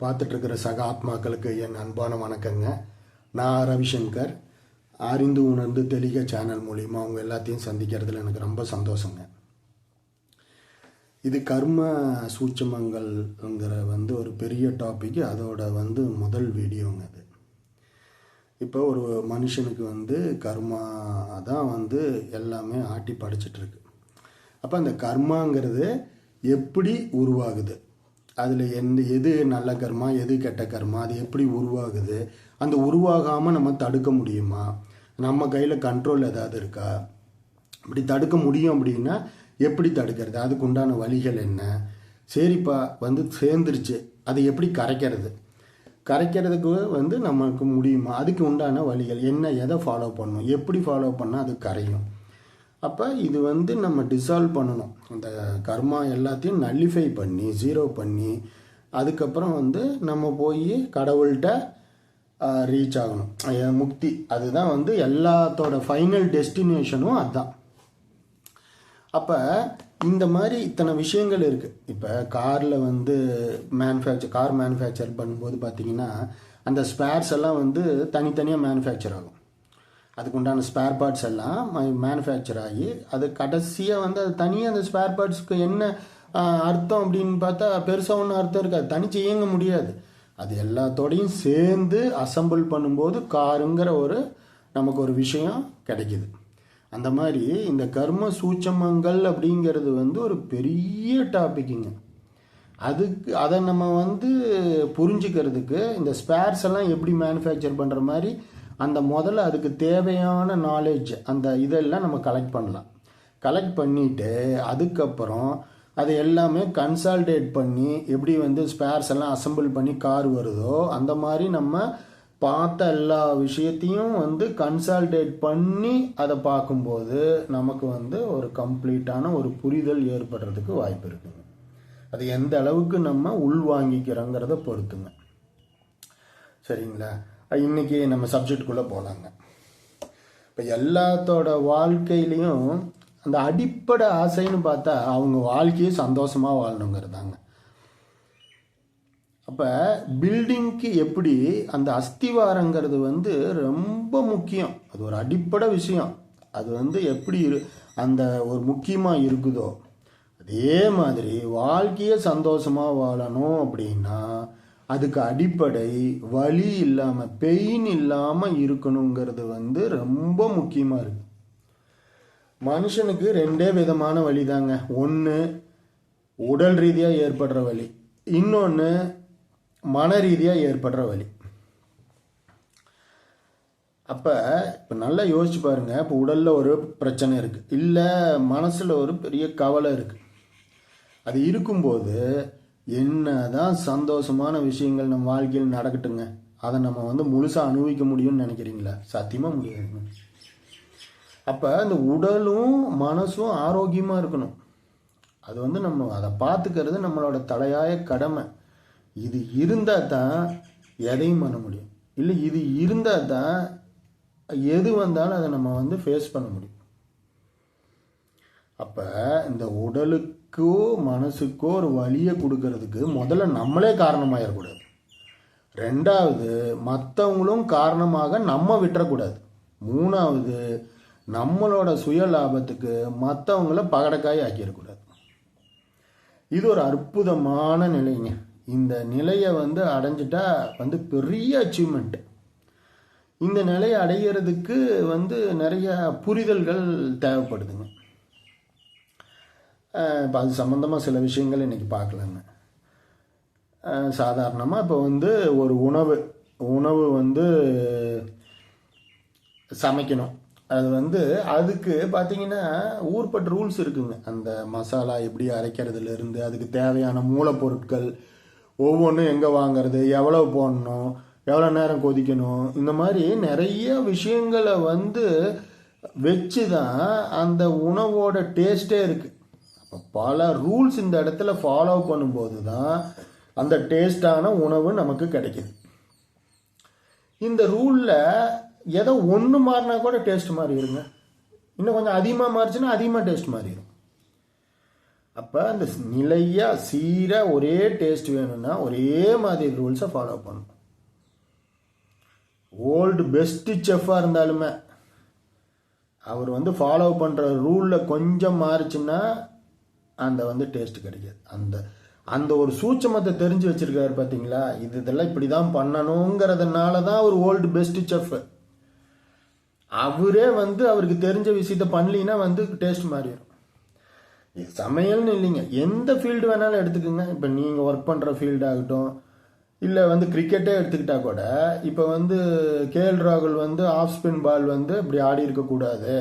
பார்த்துட்ருக்கிற சக ஆத்மாக்களுக்கு என் அன்பான வணக்கங்க. நான் ரவிசங்கர். அறிந்து உணர்ந்து தெளிக சேனல் மூலிமா அவங்க எல்லாத்தையும் சந்திக்கிறதுல எனக்கு ரொம்ப சந்தோஷங்க. இது கர்ம சூட்சமங்கள்ங்கிற வந்து ஒரு பெரிய டாபிக் அதோட வந்து முதல் வீடியோங்க அது இப்போ ஒரு மனுஷனுக்கு வந்து கர்மா தான் வந்து எல்லாமே ஆட்டி படிச்சிட்ருக்கு. அப்போ அந்த கர்மாங்கிறது எப்படி உருவாகுது? அதில் எந்த எது நல்ல கர்மா எது கெட்ட கர்மா அது எப்படி உருவாகுது அந்த உருவாகாமல் நம்ம தடுக்க முடியுமா? நம்ம கையில் கண்ட்ரோல் ஏதாவது இருக்கா? இப்படி தடுக்க முடியும் அப்படின்னா எப்படி தடுக்கிறது? அதுக்கு உண்டான வழிகள் என்ன? சரிப்பா வந்து சேர்ந்துருச்சு. அதை எப்படி கரைக்கிறது? கரைக்கிறதுக்கு வந்து நமக்கு முடியுமா? அதுக்கு உண்டான வழிகள் என்ன? எதை ஃபாலோ பண்ணணும்? எப்படி ஃபாலோ பண்ணால் அது கரையும்? அப்போ இது வந்து நம்ம டிசால்வ் பண்ணணும். அந்த கர்மா எல்லாத்தையும் நல்லிஃபை பண்ணி ஜீரோ பண்ணி அதுக்கப்புறம் வந்து நம்ம போய் கடவுள்கிட்ட ரீச் ஆகணும். முக்தி. அதுதான் வந்து எல்லாத்தோட ஃபைனல் டெஸ்டினேஷனும் அதுதான் அப்போ இந்த மாதிரி இத்தனை விஷயங்கள் இருக்குது இப்போ காரில் வந்து மேனுஃபேக்சர் கார் மேனுஃபேக்சர் பண்ணும்போது பார்த்தீங்கன்னா அந்த ஸ்பேர்ஸ் எல்லாம் வந்து தனித்தனியாக மேனுஃபேக்சர் ஆகும். அதுக்கு உண்டான ஸ்பேர் பார்ட்ஸ் எல்லாம் மேனுஃபேக்சர் ஆகி அது கடைசியாக வந்து அது தனியாக அந்த ஸ்பேர் பார்ட்ஸ்க்கு என்ன அர்த்தம் அப்படின்னு பார்த்தா பெருசாக ஒன்றும் அர்த்தம் இருக்காது. தனிச்சு இயங்க முடியாது. அது எல்லாத்தோடையும் சேர்ந்து அசம்பிள் பண்ணும்போது காருங்கிற ஒரு நமக்கு ஒரு விஷயம் கிடைக்குது. அந்த மாதிரி இந்த கர்ம சூட்சமங்கள் அப்படிங்கிறது வந்து ஒரு பெரிய டாபிக்குங்க அதுக்கு அதை நம்ம வந்து புரிஞ்சுக்கிறதுக்கு இந்த ஸ்பேர்ஸ் எல்லாம் எப்படி மேனுஃபேக்சர் பண்ணுற மாதிரி அந்த முதல்ல அதுக்கு தேவையான நாலேஜ் அந்த இதெல்லாம் நம்ம கலெக்ட் பண்ணலாம். கலெக்ட் பண்ணிட்டு அதுக்கப்புறம் அது எல்லாமே கன்சால்டேட் பண்ணி எப்படி வந்து ஸ்பேர்ஸ் எல்லாம் அசம்பிள் பண்ணி கார் வருதோ அந்த மாதிரி நம்ம பார்த்த எல்லா விஷயத்தையும் வந்து கன்சால்டேட் பண்ணி அதை பார்க்கும்போது நமக்கு வந்து ஒரு கம்ப்ளீட்டான ஒரு புரிதல் ஏற்படுறதுக்கு வாய்ப்பு இருக்குங்க. அது எந்த அளவுக்கு நம்ம உள்வாங்கிக்கிறோங்கிறத பொறுத்துங்க. சரிங்களா? இன்னைக்கு நம்ம சப்ஜெக்டுக்குள்ளே போகலாங்க இப்போ எல்லாத்தோட வாழ்க்கையிலையும் அந்த அடிப்படை ஆசைன்னு பார்த்தா அவங்க வாழ்க்கையை சந்தோஷமாக வாழணுங்கிறதாங்க. அப்போ பில்டிங்க்கு எப்படி அந்த அஸ்திவாரங்கிறது வந்து ரொம்ப முக்கியம். அது ஒரு அடிப்படை விஷயம். அது வந்து எப்படி இரு அந்த ஒரு முக்கியமாக இருக்குதோ அதே மாதிரி வாழ்க்கையை சந்தோஷமாக வாழணும் அப்படின்னா அதுக்கு அடிப்படை வலி இல்லாமல் பெயின் இல்லாமல் இருக்கணுங்கிறது வந்து ரொம்ப முக்கியமாக இருக்குது மனுஷனுக்கு ரெண்டே விதமான வழி தாங்க ஒன்று உடல் ரீதியாக ஏற்படுற வழி இன்னொன்று மன ரீதியாக ஏற்படுற வழி அப்போ இப்போ நல்லா யோசிச்சு பாருங்க. இப்போ உடலில் ஒரு பிரச்சனை இருக்குது இல்லை மனசில் ஒரு பெரிய கவலை இருக்குது அது இருக்கும்போது என்னதான் சந்தோஷமான விஷயங்கள் நம்ம வாழ்க்கையில் நடக்கட்டுங்க அதை நம்ம வந்து முழுசாக அனுபவிக்க முடியும்னு நினைக்கிறீங்களா? சத்தியமாக முடியாதுங்க. அப்போ அந்த உடலும் மனசும் ஆரோக்கியமாக இருக்கணும். அது வந்து நம்ம அதை பார்த்துக்கிறது நம்மளோட தலையாய கடமை. இது இருந்தால் தான் எதையும் பண்ண முடியும். இல்லை இது இருந்தால் தான் எது வந்தாலும் அதை நம்ம வந்து ஃபேஸ் பண்ண முடியும். அப்போ இந்த உடலுக்கு மனசுக்கோ ஒரு வழியை கொடுக்கறதுக்கு முதல்ல நம்மளே காரணமாயிடக்கூடாது ரெண்டாவது மற்றவங்களும் காரணமாக நம்ம விட்டுறக்கூடாது. மூணாவது நம்மளோட சுய லாபத்துக்கு மற்றவங்கள பகடக்காய் ஆக்கிடக்கூடாது இது ஒரு அற்புதமான நிலைங்க. இந்த நிலையை வந்து அடைஞ்சிட்டா வந்து பெரிய அச்சீவ்மெண்ட் இந்த நிலையை அடையிறதுக்கு வந்து நிறைய புரிதல்கள் தேவைப்படுதுங்க. இப்போ அது சம்மந்தமாக சில விஷயங்கள் இன்றைக்கி பார்க்கலாங்க. சாதாரணமாக இப்போ வந்து ஒரு உணவு உணவு வந்து சமைக்கணும். அது வந்து அதுக்கு பார்த்தீங்கன்னா ஊர்பட்ட ரூல்ஸ் இருக்குங்க. அந்த மசாலா எப்படி அரைக்கிறதுல இருந்து அதுக்கு தேவையான மூலப்பொருட்கள் ஒவ்வொன்றும் எங்கே வாங்குறது எவ்வளோ போடணும் எவ்வளோ நேரம் கொதிக்கணும் இந்த மாதிரி நிறைய விஷயங்களை வந்து வச்சு தான் அந்த உணவோட டேஸ்ட்டே இருக்குது பல ரூல்ஸ் இந்த இடத்துல ஃபாலோ பண்ணும்போது தான் அந்த டேஸ்டான உணவு நமக்கு கிடைக்குது. இந்த ரூலில் ஏதோ ஒன்று மாறினா கூட டேஸ்ட் மாறிடுங்க இன்னும் கொஞ்சம் அதிகமாக மாறிச்சுன்னா அதிகமாக டேஸ்ட் மாறிடும் அப்போ அந்த நிலையாக சீராக ஒரே டேஸ்ட் வேணும்னா ஒரே மாதிரி ரூல்ஸை ஃபாலோ பண்ணணும். ஓல்டு பெஸ்ட்டு செஃப்பாக இருந்தாலுமே அவர் வந்து ஃபாலோ பண்ணுற ரூலில் கொஞ்சம் மாறுச்சுன்னா அந்த வந்து டேஸ்ட் கிடைக்காது. அந்த அந்த ஒரு சூட்சமத்தை தெரிஞ்சு வச்சுருக்காரு பார்த்தீங்களா இது இதெல்லாம் இப்படி தான் பண்ணணுங்கிறதுனால தான் அவர் ஓல்டு பெஸ்ட் செஃப் அவரே வந்து அவருக்கு தெரிஞ்ச விஷயத்த பண்ணலின்னா வந்து டேஸ்ட் மாறிடும். இது சமையல்னு இல்லைங்க. எந்த ஃபீல்டு வேணாலும் எடுத்துக்கோங்க. இப்போ நீங்கள் ஒர்க் பண்ணுற ஃபீல்டாகட்டும் இல்லை வந்து கிரிக்கெட்டே எடுத்துக்கிட்டா கூட இப்போ வந்து கேஎல் ராகுல் வந்து ஆஃப் ஸ்பின் பால் வந்து இப்படி ஆடி இருக்கக்கூடாது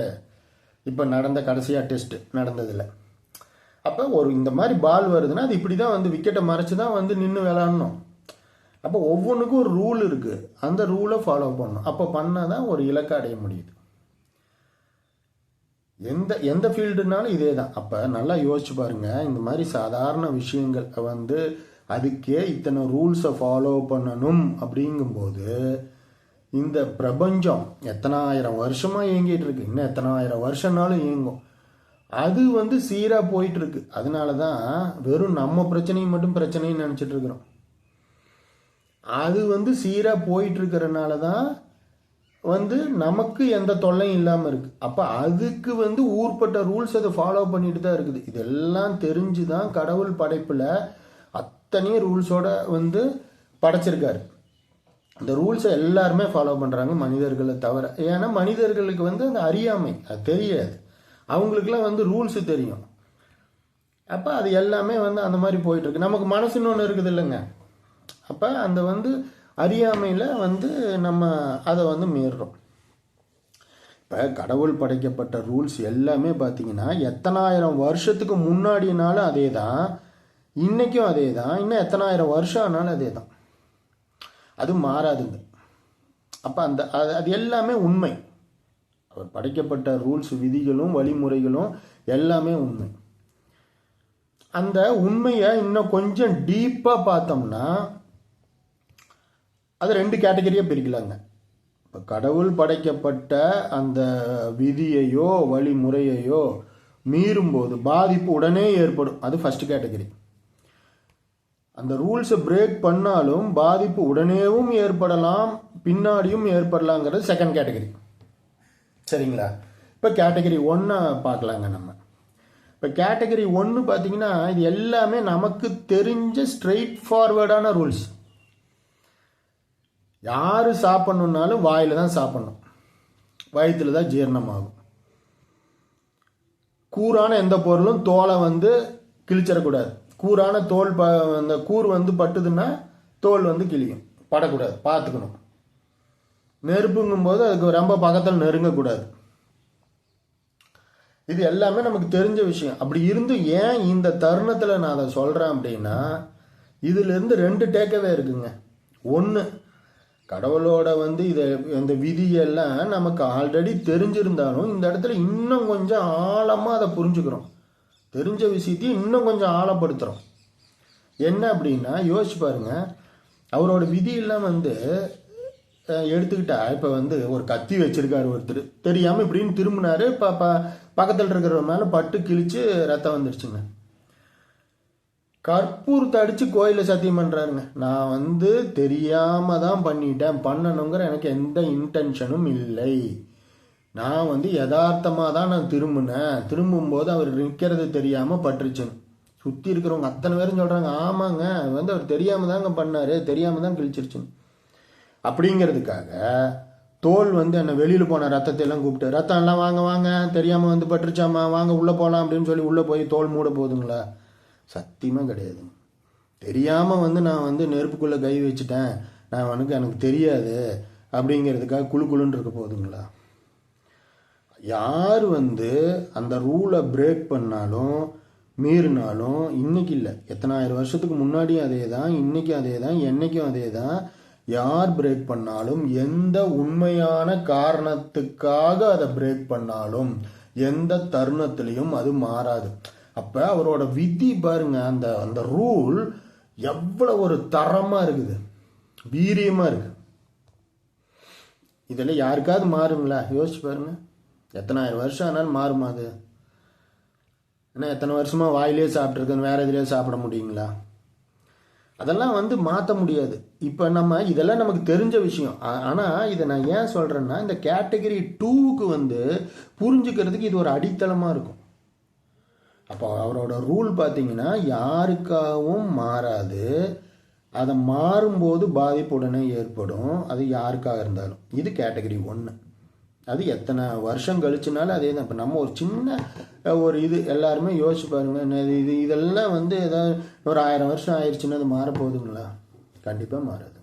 இப்போ நடந்த கடைசியாக டெஸ்ட்டு நடந்ததில்லை அப்போ ஒரு இந்த மாதிரி பால் வருதுன்னா அது இப்படி தான் வந்து விக்கெட்டை மறைச்சு தான் வந்து நின்று விளாடணும் அப்போ ஒவ்வொன்றுக்கும் ஒரு ரூல் இருக்குது அந்த ரூலை ஃபாலோ பண்ணணும். அப்போ பண்ணால் தான் ஒரு இலக்கை அடைய முடியுது. எந்த எந்த ஃபீல்டுனாலும் இதே தான் அப்போ நல்லா யோசிச்சு பாருங்கள் இந்த மாதிரி சாதாரண விஷயங்கள் வந்து அதுக்கே இத்தனை ரூல்ஸை ஃபாலோ பண்ணணும் அப்படிங்கும்போது இந்த பிரபஞ்சம் எத்தனாயிரம் வருஷமாக இயங்கிட்டு இருக்கு. இன்னும் எத்தனாயிரம் வருஷம்னாலும் இயங்கும். அது வந்து சீராக போயிட்டு இருக்கு அதனால தான் வெறும் நம்ம பிரச்சனையும் மட்டும் பிரச்சனைன்னு நினச்சிட்டு இருக்கிறோம் அது வந்து சீராக போயிட்டுருக்கிறனால தான் வந்து நமக்கு எந்த தொல்லையும் இல்லாமல் இருக்குது அப்போ அதுக்கு வந்து ஊர்பட்ட ரூல்ஸ் அதை ஃபாலோ பண்ணிட்டு தான் இருக்குது. இதெல்லாம் தெரிஞ்சு தான் கடவுள் படைப்பில் அத்தனையும் ரூல்ஸோட வந்து படைச்சிருக்காரு. இந்த ரூல்ஸை எல்லாருமே ஃபாலோ பண்ணுறாங்க மனிதர்களை தவிர. ஏன்னா மனிதர்களுக்கு வந்து அந்த அறியாமை அது தெரியாது. அவங்களுக்குலாம் வந்து ரூல்ஸு தெரியும். அப்போ அது எல்லாமே வந்து அந்த மாதிரி போயிட்டுருக்கு நமக்கு மனசுன்னு ஒன்று இருக்குது இல்லைங்க. அப்போ அந்த வந்து அறியாமையில் வந்து நம்ம அதை வந்து மீறுறோம் இப்போ கடவுள் படைக்கப்பட்ட ரூல்ஸ் எல்லாமே பார்த்தீங்கன்னா எத்தனாயிரம் வருஷத்துக்கு முன்னாடினாலும் அதே தான் இன்றைக்கும் அதே தான் இன்னும் எத்தனாயிரம் வருஷம் ஆனாலும் அதே தான் அது மாறாதுங்க. அப்போ அந்த அது அது எல்லாமே உண்மை. அவர் படைக்கப்பட்ட ரூல்ஸ் விதிகளும் வழிமுறைகளும் எல்லாமே உண்மை. அந்த உண்மையை இன்னும் கொஞ்சம் டீப்பாக பார்த்தோம்னா அது ரெண்டு கேட்டகரியாக பிரிக்கலாங்க. இப்போ கடவுள் படைக்கப்பட்ட அந்த விதியையோ வழிமுறையையோ மீறும்போது பாதிப்பு உடனே ஏற்படும். அது ஃபஸ்ட் கேட்டகரி அந்த ரூல்ஸை பிரேக் பண்ணாலும் பாதிப்பு உடனேவும் ஏற்படலாம் பின்னாடியும் ஏற்படலாங்கிறது செகண்ட் கேட்டகரி சரிங்களா? இப்போ கேட்டகரி ஒன்றை பார்க்கலாங்க நம்ம. இப்போ கேட்டகரி ஒன்று பார்த்தீங்கன்னா இது எல்லாமே நமக்கு தெரிஞ்ச ஸ்ட்ரெயிட் ஃபார்வேர்டான ரூல்ஸ் யார் சாப்பிட்ணுன்னாலும் வாயில் தான் சாப்பிட்ணும். வயிற்றில் தான் ஜீரணமாகும். கூரான எந்த பொருளும் தோலை வந்து கிழிச்சிடக்கூடாது. கூரான தோல் ப அந்த கூர் வந்து பட்டுதுன்னா தோல் வந்து கிழியும். படக்கூடாது. பார்த்துக்கணும். நெருப்புங்கும் போது அதுக்கு ரொம்ப பக்கத்தில் நெருங்கக்கூடாது. இது எல்லாமே நமக்கு தெரிஞ்ச விஷயம். அப்படி இருந்து ஏன் இந்த தருணத்தில் நான் அதை சொல்கிறேன் அப்படின்னா இதுலேருந்து ரெண்டு டேக்கவே இருக்குங்க. ஒன்று கடவுளோட வந்து இதை இந்த விதியெல்லாம் நமக்கு ஆல்ரெடி தெரிஞ்சிருந்தாலும் இந்த இடத்துல இன்னும் கொஞ்சம் ஆழமாக அதை புரிஞ்சுக்கிறோம். தெரிஞ்ச விஷயத்தையும் இன்னும் கொஞ்சம் ஆழப்படுத்துகிறோம் என்ன அப்படின்னா யோசிச்சு பாருங்க. அவரோட விதியெல்லாம் வந்து எடுத்துக்கிட்டா இப்போ வந்து ஒரு கத்தி வச்சிருக்காரு ஒருத்தர். தெரியாமல் இப்படின்னு திரும்பினாரு இப்போ ப பக்கத்தில் இருக்கிற மேலே பட்டு கிழிச்சு ரத்தம் வந்துடுச்சுங்க கற்பூரத்தை அடித்து கோயிலில் சத்தியம் பண்ணுறாருங்க நான் வந்து தெரியாமல் தான் பண்ணிட்டேன். பண்ணணுங்கிற எனக்கு எந்த இன்டென்ஷனும் இல்லை. நான் வந்து யதார்த்தமாக தான் நான் திரும்பினேன். திரும்பும்போது அவர் நிற்கிறது தெரியாமல் பட்டுருச்சுன்னு சுற்றி இருக்கிறவங்க அத்தனை பேரும் சொல்கிறாங்க ஆமாங்க வந்து அவர் தெரியாமல் தாங்க பண்ணார் தெரியாமல் தான் கிழிச்சிருச்சுன்னு அப்படிங்கிறதுக்காக தோல் வந்து என்னை வெளியில் போன ரத்தத்தை எல்லாம் கூப்பிட்டு ரத்தம் எல்லாம் வாங்க வாங்க தெரியாமல் வந்து பட்டுருச்சாமா வாங்க உள்ளே போகலாம் அப்படின்னு சொல்லி உள்ளே போய் தோல் மூட போகுதுங்களா சத்தியமாக கிடையாது. தெரியாமல் வந்து நான் வந்து நெருப்புக்குள்ளே கை வச்சுட்டேன். நான் உனக்கு எனக்கு தெரியாது அப்படிங்கிறதுக்காக குழு குழுன்னு இருக்க போகுதுங்களா யார் வந்து அந்த ரூலை பிரேக் பண்ணாலும் மீறினாலும் இன்றைக்கி இல்லை. எத்தனாயிரம் வருஷத்துக்கு முன்னாடியும் அதே தான் இன்றைக்கும் அதே தான் என்னைக்கும் அதே தான் யார் பிரேக் பண்ணாலும் எந்த உண்மையான காரணத்துக்காக அதை பிரேக் பண்ணாலும் எந்த தருணத்திலையும் அது மாறாது. அப்போ அவரோட விதி பாருங்க அந்த அந்த ரூல் எவ்வளோ ஒரு தரமாக இருக்குது. வீரியமாக இருக்கு. இதில் யாருக்காவது மாறுங்களா? யோசிச்சு பாருங்க. எத்தனாயிரம் வருஷம் ஆனாலும் மாறுமா அது? ஏன்னா எத்தனை வருஷமாக வாயிலே சாப்பிட்ருக்கேன் வேறு எதுலேயே சாப்பிட முடியுங்களா? அதெல்லாம் வந்து மாற்ற முடியாது. இப்போ நம்ம இதெல்லாம் நமக்கு தெரிஞ்ச விஷயம். ஆனால் இதை நான் ஏன் சொல்கிறேன்னா இந்த கேட்டகரி டூவுக்கு வந்து புரிஞ்சுக்கிறதுக்கு இது ஒரு அடித்தளமாக இருக்கும். அப்போ அவரோட ரூல் பார்த்தீங்கன்னா யாருக்காகவும் மாறாது. அதை மாறும்போது பாதிப்புடனே ஏற்படும். அது யாருக்காக இருந்தாலும். இது கேட்டகரி ஒன்று அது எத்தனை வருஷம் கழிச்சுனாலும் அதே தான் இப்போ நம்ம ஒரு சின்ன ஒரு இது எல்லாருமே யோசிச்சு பாருங்க இது இது இதெல்லாம் வந்து ஏதாவது ஒரு ஆயிரம் வருஷம் ஆயிடுச்சுன்னா அது மாறப்போகுதுங்களா? கண்டிப்பாக மாறாதுங்க.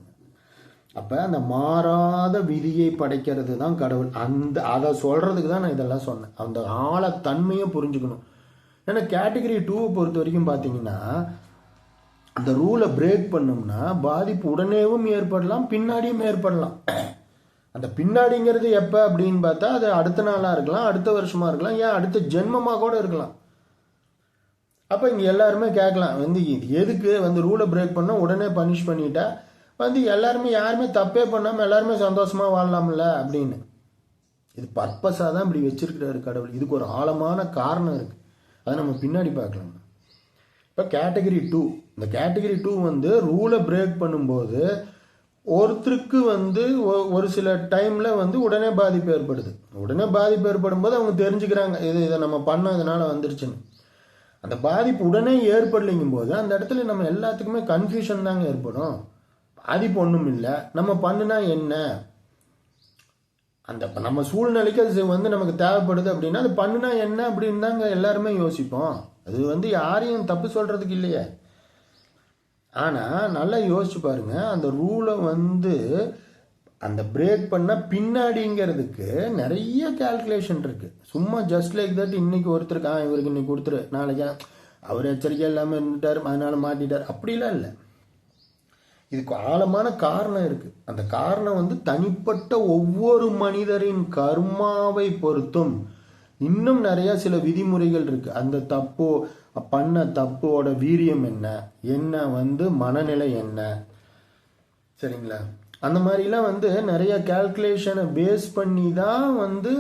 அப்போ அந்த மாறாத விதியை படைக்கிறது தான் கடவுள். அந்த அதை சொல்கிறதுக்கு தான் நான் இதெல்லாம் சொன்னேன். அந்த ஆழத்தன்மையை புரிஞ்சுக்கணும். ஏன்னா கேட்டகரி டூவை பொறுத்த வரைக்கும் பார்த்தீங்கன்னா அந்த ரூலை பிரேக் பண்ணோம்னா பாதிப்பு உடனேவும் ஏற்படலாம் பின்னாடியும் ஏற்படலாம். அந்த பின்னாடிங்கிறது எப்போ அப்படின்னு பார்த்தா அது அடுத்த நாளாக இருக்கலாம் அடுத்த வருஷமாக இருக்கலாம் ஏன் அடுத்த ஜென்மமாக கூட இருக்கலாம். அப்போ இங்கே எல்லாருமே கேட்கலாம் வந்து இது எதுக்கு வந்து ரூலை பிரேக் பண்ணால் உடனே பனிஷ் பண்ணிட்டா? வந்து எல்லாருமே யாருமே தப்பே பண்ணாமல் எல்லாருமே சந்தோஷமாக வாழலாம்ல அப்படின்னு. இது பர்பஸாக தான் இப்படி வச்சிருக்கிறாரு கடவுள். இதுக்கு ஒரு ஆழமான காரணம் இருக்குது அதை நம்ம பின்னாடி பார்க்கலாம். இப்போ கேட்டகரி டூ இந்த கேட்டகரி டூ வந்து ரூலை பிரேக் பண்ணும்போது ஒருத்தருக்கு வந்து ஒரு சில டைமில் வந்து உடனே பாதிப்பு ஏற்படுது. உடனே பாதிப்பு ஏற்படும் போது அவங்க தெரிஞ்சுக்கிறாங்க இது இதை நம்ம பண்ணதுனால வந்துருச்சுன்னு. அந்த பாதிப்பு உடனே ஏற்படலைங்கும் போது அந்த இடத்துல நம்ம எல்லாத்துக்குமே கன்ஃபியூஷன் தாங்க ஏற்படும். பாதிப்பு ஒன்றும் இல்லை. நம்ம பண்ணுனா என்ன? அந்த நம்ம சூழ்நிலைக்கு அது வந்து நமக்கு தேவைப்படுது அப்படின்னா அது பண்ணுனா என்ன அப்படின்னு தாங்க எல்லாருமே யோசிப்போம். அது வந்து யாரையும் தப்பு சொல்கிறதுக்கு இல்லையே. ஆனால் நல்லா யோசிச்சு பாருங்க. அந்த ரூலை வந்து அந்த பிரேக் பண்ண பின்னாடிங்கிறதுக்கு நிறைய கேல்குலேஷன் இருக்குது சும்மா ஜஸ்ட் லைக் தட் இன்னைக்கு ஒருத்தருக்கு ஆ இவருக்கு இன்னைக்கு கொடுத்துரு நாளைக்கு அவர் எச்சரிக்கை இல்லாமல் இருந்துட்டார் அதனால மாட்டிட்டார். அப்படிலாம் இல்லை. இதுக்கு ஆழமான காரணம் இருக்குது அந்த காரணம் வந்து தனிப்பட்ட ஒவ்வொரு மனிதரின் கர்மாவை பொறுத்தும் இன்னும் நிறையா சில விதிமுறைகள் இருக்குது அந்த தப்போ பண்ண தப்போட வீரியம் என்ன? என்ன வந்து மனநிலை என்ன? சரிங்களா? அந்த மாதிரிலாம் வந்து நிறைய கேல்குலேஷனை பேஸ் பண்ணி தான் வந்து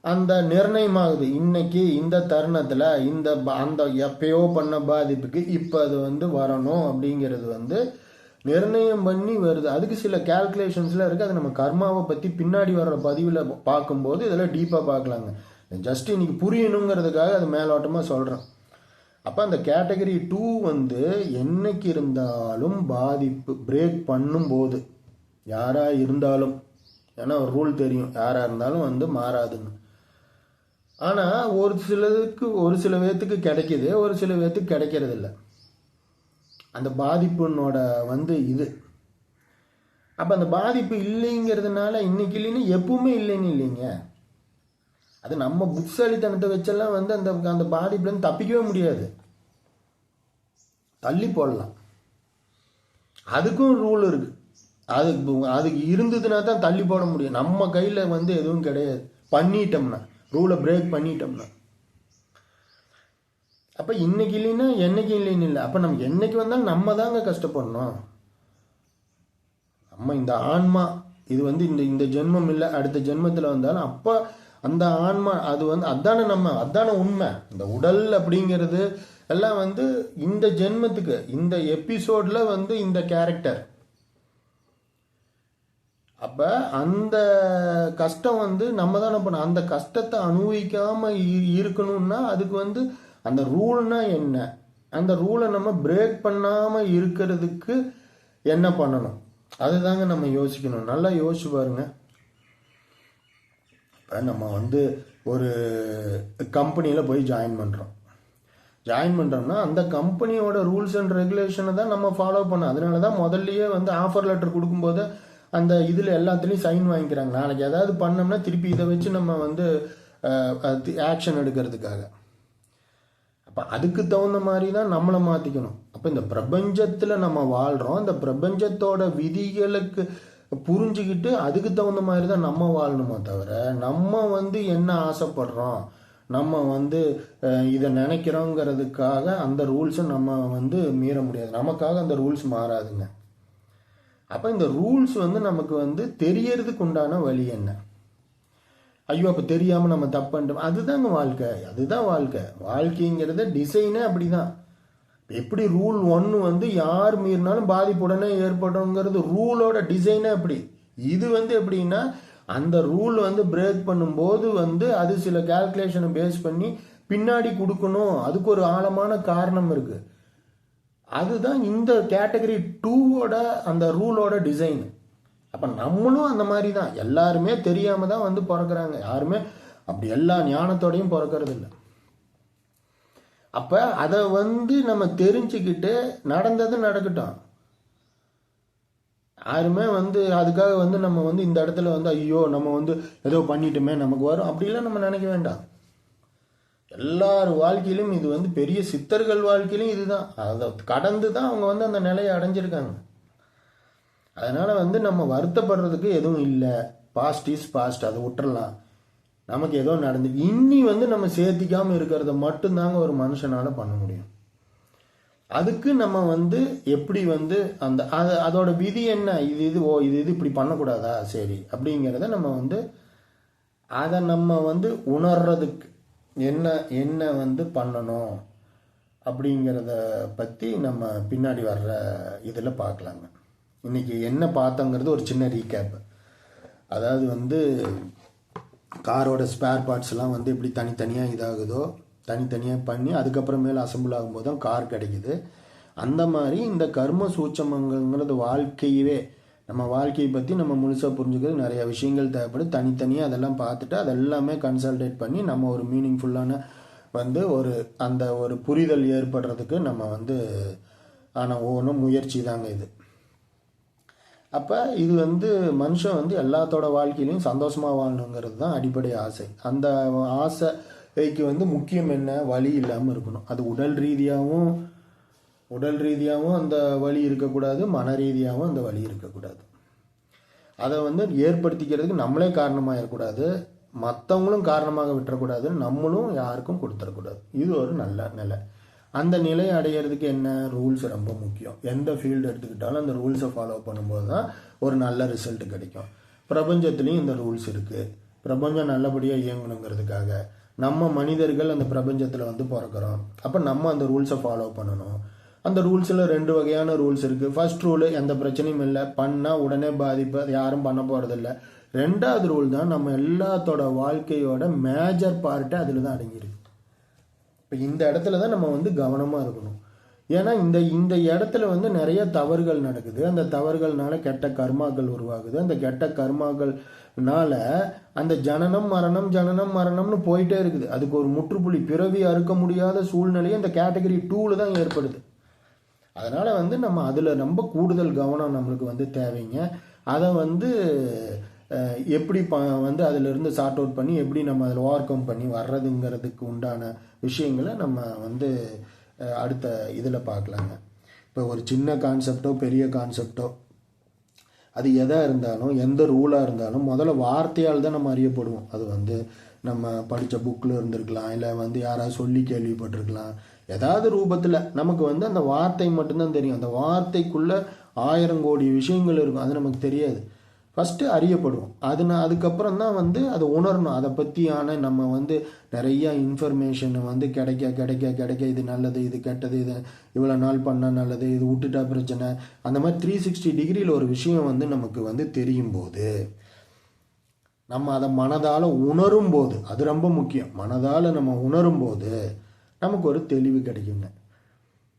அந்த நிர்ணயமாகுது. இன்னைக்கு இந்த தருணத்தில் இந்த அந்த எப்பயோ பண்ண பாதிப்புக்கு இப்போ அது வந்து வரணும் அப்படிங்கிறது வந்து நிர்ணயம் பண்ணி வருது. அதுக்கு சில கேல்குலேஷன்ஸ்லாம் இருக்குது அது நம்ம கர்மாவை பற்றி பின்னாடி வர்ற பதிவில் பார்க்கும்போது இதெல்லாம் டீப்பாக பார்க்கலாங்க. ஜஸ்ட் இன்னைக்கு புரியணுங்கிறதுக்காக அது மேலோட்டமாக சொல்கிறேன் அப்போ அந்த கேட்டகரி டூ வந்து என்னைக்கு இருந்தாலும் பாதிப்பு பிரேக் பண்ணும்போது. யாராக இருந்தாலும். ஏன்னா ஒரு ரூல் தெரியும். யாராக இருந்தாலும் வந்து மாறாதுன்னு. ஆனால் ஒரு சிலதுக்கு ஒரு சில பேர்த்துக்கு கிடைக்கிது ஒரு சில பேர்த்துக்கு கிடைக்கிறதில்ல. அந்த பாதிப்புனோட வந்து இது. அப்போ அந்த பாதிப்பு இல்லைங்கிறதுனால இன்னைக்கு இல்லைன்னு எப்பவுமே இல்லைன்னு இல்லைங்க. அது நம்ம புக்ஸாலித்தனத்தை வச்செல்லாம் வந்து அந்த அந்த பாதிப்புலேருந்து தப்பிக்கவே முடியாது. தள்ளி போடலாம். அதுக்கும் ரூல் இருக்கு. அதுக்கு அதுக்கு இருந்ததுன்னா தான் தள்ளி போட முடியும். நம்ம கையில் வந்து எதுவும் கிடையாது. பண்ணிட்டோம்னா ரூலை பிரேக் பண்ணிட்டோம்னா. அப்போ இன்னைக்கு இல்லைன்னா என்னைக்கு இல்லைன்னு இல்லை. அப்போ நமக்கு என்னைக்கு வந்தாலும் நம்ம தாங்க கஷ்டப்படணும். நம்ம இந்த ஆன்மா இது வந்து இந்த இந்த ஜென்மம் இல்லை. அடுத்த ஜென்மத்தில் வந்தாலும் அப்போ அந்த ஆன்மா அது வந்து அதான நம்ம அதான உண்மை. இந்த உடல் அப்படிங்கிறது எல்லாம் வந்து இந்த ஜென்மத்துக்கு இந்த எபிசோட்ல வந்து இந்த கேரக்டர் அப்ப அந்த கஷ்டம் வந்து நம்ம தானே பண்ணோம் அந்த கஷ்டத்தை அனுபவிக்காம இருக்கணும்னா அதுக்கு வந்து அந்த ரூல்னா என்ன? அந்த ரூலை நம்ம பிரேக் பண்ணாம இருக்கிறதுக்கு என்ன பண்ணணும்? அதுதாங்க நம்ம யோசிக்கணும். நல்லா யோசிச்சு பாருங்க. நம்ம வந்து ஒரு கம்பெனியில் போய் ஜாயின் பண்ணுறோம் ஜாயின் பண்ணுறோம்னா அந்த கம்பெனியோட ரூல்ஸ் அண்ட் ரெகுலேஷனை தான் நம்ம ஃபாலோ பண்ணோம் அதனால தான் முதல்லையே வந்து ஆஃபர் லெட்டர் கொடுக்கும்போது அந்த இதில் எல்லாத்துலேயும் சைன் வாங்கிக்கிறாங்க. நாளைக்கு ஏதாவது பண்ணோம்னா திருப்பி இதை வச்சு நம்ம வந்து ஆக்ஷன் எடுக்கிறதுக்காக. அப்போ அதுக்கு தகுந்த மாதிரி தான் நம்மளை மாற்றிக்கணும் அப்போ இந்த பிரபஞ்சத்தில் நம்ம வாழ்கிறோம் இந்த பிரபஞ்சத்தோட விதிகளுக்கு புரிஞ்சுக்கிட்டு அதுக்கு தகுந்த மாதிரி தான் நம்ம வாழணுமா தவிர நம்ம வந்து என்ன ஆசைப்படுறோம் நம்ம வந்து இதை நினைக்கிறோங்கிறதுக்காக அந்த ரூல்ஸை நம்ம வந்து மீற முடியாது. நமக்காக அந்த ரூல்ஸ் மாறாதுங்க. அப்போ இந்த ரூல்ஸ் வந்து நமக்கு வந்து தெரியறதுக்கு உண்டான வழி என்ன? ஐயோ அப்போ தெரியாமல் நம்ம தப்பு பண்ணிட்டோம். அதுதாங்க வாழ்க்கை. அதுதான் வாழ்க்கை. வாழ்க்கைங்கிறத டிசைனே அப்படிதான். எப்படி ரூல் ஒன்று வந்து யார் மீறினாலும் பாதிப்பு உடனே ஏற்படுங்கிறது ரூலோட டிசைனே அப்படி இது வந்து எப்படின்னா அந்த ரூல் வந்து பிரேக் பண்ணும்போது வந்து அது சில கால்குலேஷனை பேஸ் பண்ணி பின்னாடி கொடுக்கணும். அதுக்கு ஒரு ஆழமான காரணம் இருக்கு. அதுதான் இந்த கேட்டகரி டூவோட அந்த ரூலோட டிசைன் அப்போ நம்மளும் அந்த மாதிரி தான் எல்லாருமே தெரியாம தான் வந்து பிறக்கிறாங்க. யாருமே அப்படி எல்லா ஞானத்தோடையும் பிறக்கிறது இல்லை அப்போ அதை வந்து நம்ம தெரிஞ்சுக்கிட்டு நடந்தது நடக்கட்டும். யாருமே வந்து அதுக்காக வந்து நம்ம வந்து இந்த இடத்துல வந்து ஐயோ நம்ம வந்து ஏதோ பண்ணிட்டோமே நமக்கு வரும். அப்படிலாம் நம்ம நினைக்க வேண்டாம். எல்லார் வாழ்க்கையிலும் இது வந்து பெரிய சித்தர்கள் வாழ்க்கையிலும் இதுதான். அதை கடந்து தான் அவங்க வந்து அந்த நிலையை அடைஞ்சிருக்காங்க. அதனால வந்து நம்ம வருத்தப்படுறதுக்கு எதுவும் இல்லை. பாஸ்ட் இஸ் பாஸ்ட் அதை விட்டுறலாம். நமக்கு ஏதோ நடந்து இன்னி வந்து நம்ம சேர்த்திக்காம இருக்கிறத மட்டும்தாங்க ஒரு மனுஷனால பண்ண முடியும். அதுக்கு நம்ம வந்து எப்படி வந்து அந்த அது அதோட விதி என்ன? இது இது ஓ இது இது இப்படி பண்ணக்கூடாதா? சரி. அப்படிங்கிறத நம்ம வந்து அதை நம்ம வந்து உணர்றதுக்கு என்ன என்ன வந்து பண்ணணும் அப்படிங்கிறத பற்றி நம்ம பின்னாடி வர்ற இதில் பார்க்கலாங்க இன்றைக்கி என்ன பார்த்தோங்கிறது ஒரு சின்ன ரீகேப் அதாவது வந்து காரோட ஸ்பேர் பார்ட்ஸ்லாம் வந்து எப்படி தனித்தனியாக இதாகுதோ தனித்தனியாக பண்ணி அதுக்கப்புறமேல அசம்பிள் ஆகும்போது தான் கார் கிடைக்குது. அந்த மாதிரி இந்த கர்ம சூட்சமங்கிறது வாழ்க்கையவே நம்ம வாழ்க்கையை பற்றி நம்ம முழுசாக புரிஞ்சுக்கிறது நிறைய விஷயங்கள் தேவைப்படும். தனித்தனியாக அதெல்லாம் பார்த்துட்டு அதெல்லாமே கன்சல்டேட் பண்ணி நம்ம ஒரு மீனிங்ஃபுல்லான வந்து ஒரு அந்த ஒரு புரிதல் ஏற்படுறதுக்கு நம்ம வந்து ஆனால் ஒவ்வொன்றும் முயற்சி தாங்க இது. அப்போ இது வந்து மனுஷன் வந்து எல்லாத்தோட வாழ்க்கையிலையும் சந்தோஷமாக வாழணுங்கிறது தான் அடிப்படை ஆசை. அந்த ஆசைக்கு வந்து முக்கியம் என்ன? வழி இல்லாமல் இருக்கணும். அது உடல் ரீதியாகவும் உடல் ரீதியாகவும் அந்த வழி இருக்கக்கூடாது மன ரீதியாகவும் அந்த வழி இருக்கக்கூடாது. அதை வந்து ஏற்படுத்திக்கிறதுக்கு நம்மளே காரணமாக இருக்கக்கூடாது மற்றவங்களும் காரணமாக விட்டுறக்கூடாது நம்மளும் யாருக்கும் கொடுத்துடக்கூடாது இது ஒரு நல்ல நிலை. அந்த நிலை அடையிறதுக்கு என்ன ரூல்ஸ் ரொம்ப முக்கியம். எந்த ஃபீல்டு எடுத்துக்கிட்டாலும் அந்த ரூல்ஸை ஃபாலோ பண்ணும்போது தான் ஒரு நல்ல ரிசல்ட் கிடைக்கும். பிரபஞ்சத்துலேயும் இந்த ரூல்ஸ் இருக்குது பிரபஞ்சம் நல்லபடியாக இயங்கணுங்கிறதுக்காக நம்ம மனிதர்கள் அந்த பிரபஞ்சத்தில் வந்து பிறக்கிறோம். அப்போ நம்ம அந்த ரூல்ஸை ஃபாலோ பண்ணணும். அந்த ரூல்ஸில் ரெண்டு வகையான ரூல்ஸ் இருக்குது ஃபர்ஸ்ட் ரூலு எந்த பிரச்சனையும் இல்லை. பண்ணால் உடனே பாதிப்பு. அது யாரும் பண்ண போகிறதில்ல ரெண்டாவது ரூல் தான் நம்ம எல்லாத்தோட வாழ்க்கையோட மேஜர் பார்ட்டு அதில் தான் அடங்கியிருக்கு. இப்போ இந்த இடத்துல தான் நம்ம வந்து கவனமாக இருக்கணும். ஏன்னா இந்த இந்த இடத்துல வந்து நிறைய தவறுகள் நடக்குது. அந்த தவறுகள்னால கெட்ட கர்மாக்கள் உருவாகுது. அந்த கெட்ட கர்மாக்கள்னால அந்த ஜனனம் மரணம் ஜனனம் மரணம்னு போயிட்டே இருக்குது. அதுக்கு ஒரு முற்றுப்புள்ளி பிறவி அறுக்க முடியாத சூழ்நிலையும் இந்த கேட்டகரி டூவில் தான் ஏற்படுது. அதனால் வந்து நம்ம அதில் ரொம்ப கூடுதல் கவனம் நம்மளுக்கு வந்து தேவைங்க. அதை வந்து எப்படி ப வந்து அதிலிருந்து சார்ட் அவுட் பண்ணி எப்படி நம்ம அதில் ஓவர் கம் பண்ணி வர்றதுங்கிறதுக்கு உண்டான விஷயங்களை நம்ம வந்து அடுத்த இதில் பார்க்கலாங்க இப்போ ஒரு சின்ன கான்செப்டோ பெரிய கான்செப்டோ அது எதாக இருந்தாலும் எந்த ரூலாக இருந்தாலும் முதல்ல வார்த்தையால் தான் நம்ம அறியப்படுவோம். அது வந்து நம்ம படித்த புக்கில் இருந்திருக்கலாம் இல்லை வந்து யாராவது சொல்லி கேள்விப்பட்டிருக்கலாம். ஏதாவது ரூபத்தில் நமக்கு வந்து அந்த வார்த்தை மட்டும்தான் தெரியும். அந்த வார்த்தைக்குள்ளே ஆயிரம் கோடி விஷயங்கள் இருக்கும். அது நமக்கு தெரியாது. ஃபஸ்ட்டு அறியப்படுவோம். அது நான் அதுக்கப்புறம் தான் வந்து அதை உணரணும். அதை பற்றியான நம்ம வந்து நிறையா இன்ஃபர்மேஷன் வந்து கிடைக்க கிடைக்க கிடைக்க இது நல்லது இது கெட்டது இது இவ்வளோ நாள் பண்ணால் நல்லது இது விட்டுட்டா பிரச்சனை. அந்த மாதிரி த்ரீ சிக்ஸ்டி டிகிரியில் ஒரு விஷயம் வந்து நமக்கு வந்து தெரியும் போது நம்ம அதை மனதால் உணரும் போது அது ரொம்ப முக்கியம். மனதால் நம்ம உணரும் போது நமக்கு ஒரு தெளிவு கிடைக்குங்க.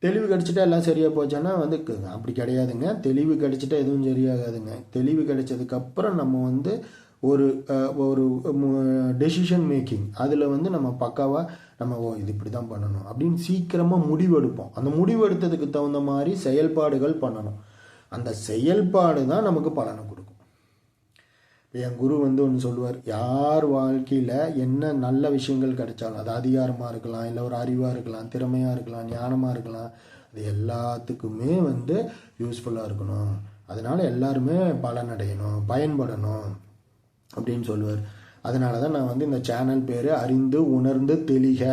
தெளிவு கிடச்சிட்டா எல்லாம் சரியாக போச்சோன்னா வந்து அப்படி கிடையாதுங்க. தெளிவு கிடைச்சிட்டா எதுவும் சரியாகாதுங்க. தெளிவு கிடச்சதுக்கப்புறம் நம்ம வந்து ஒரு ஒரு டெசிஷன் மேக்கிங் அதில் வந்து நம்ம பக்காவாக நம்ம ஓ இது இப்படி தான் பண்ணணும் அப்படின்னு சீக்கிரமாக முடிவெடுப்போம். அந்த முடிவெடுத்ததுக்கு தகுந்த மாதிரி செயல்பாடுகள் பண்ணணும். அந்த செயல்பாடு தான் நமக்கு பலனை என் குரு வந்து ஒன்று சொல்லுவார் யார் வாழ்க்கையில் என்ன நல்ல விஷயங்கள் கிடைச்சாலும் அது அதிகாரமாக இருக்கலாம் இல்லை ஒரு அறிவாக இருக்கலாம் திறமையாக இருக்கலாம் ஞானமாக இருக்கலாம் அது எல்லாத்துக்குமே வந்து யூஸ்ஃபுல்லாக இருக்கணும். அதனால் எல்லாருமே பலனடையணும் பயன்படணும் அப்படின்னு சொல்லுவார். அதனால தான் நான் வந்து இந்த சேனல் பேர் அறிந்து உணர்ந்து தெளிக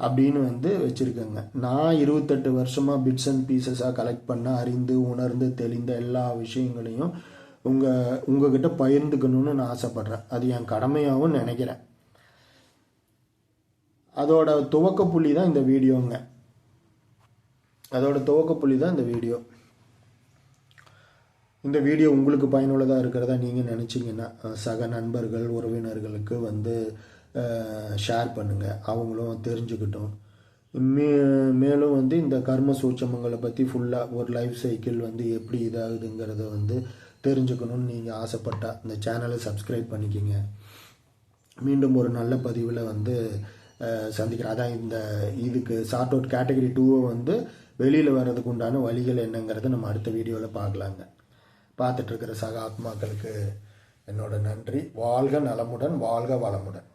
அப்படின்னு வந்து வச்சுருக்கேங்க. நான் இருபத்தெட்டு வருஷமாக பிட்ஸ் அண்ட் பீசஸாக கலெக்ட் பண்ண அறிந்து உணர்ந்து தெளிந்த எல்லா விஷயங்களையும் உங்கள் உங்ககிட்ட பகிர்ந்துக்கணும்னு நான் ஆசைப்பட்றேன். அது என் கடமையாகவும் நினைக்கிறேன். அதோட துவக்க புள்ளி தான் இந்த வீடியோங்க. அதோட துவக்க புள்ளி தான் இந்த வீடியோ. இந்த வீடியோ உங்களுக்கு பயனுள்ளதாக இருக்கிறதா நீங்கள் நினச்சிங்கன்னா சக நண்பர்கள் உறவினர்களுக்கு வந்து ஷேர் பண்ணுங்கள் அவங்களும் தெரிஞ்சுக்கிட்டும். மே மேலும் வந்து இந்த கர்ம சூட்சமங்களை பற்றி ஃபுல்லாக ஒரு லைஃப் சைக்கிள் வந்து எப்படி இதாகுதுங்கிறத வந்து தெரிஞ்சுக்கணும்னு நீங்கள் ஆசைப்பட்டால் இந்த சேனலை சப்ஸ்கிரைப் பண்ணிக்கிங்க. மீண்டும் ஒரு நல்ல பதிவில் வந்து சந்திக்கிறேன். அதான் இந்த இதுக்கு ஷார்ட் அவுட் கேட்டகரி டூவை வந்து வெளியில் வர்றதுக்கு உண்டான வழிகள் என்னங்கிறத நம்ம அடுத்த வீடியோவில் பார்க்கலாங்க. பார்த்துட்ருக்கிற சக ஆத்மாக்களுக்கு என்னோட நன்றி. வாழ்க நலமுடன் வாழ்க வளமுடன்.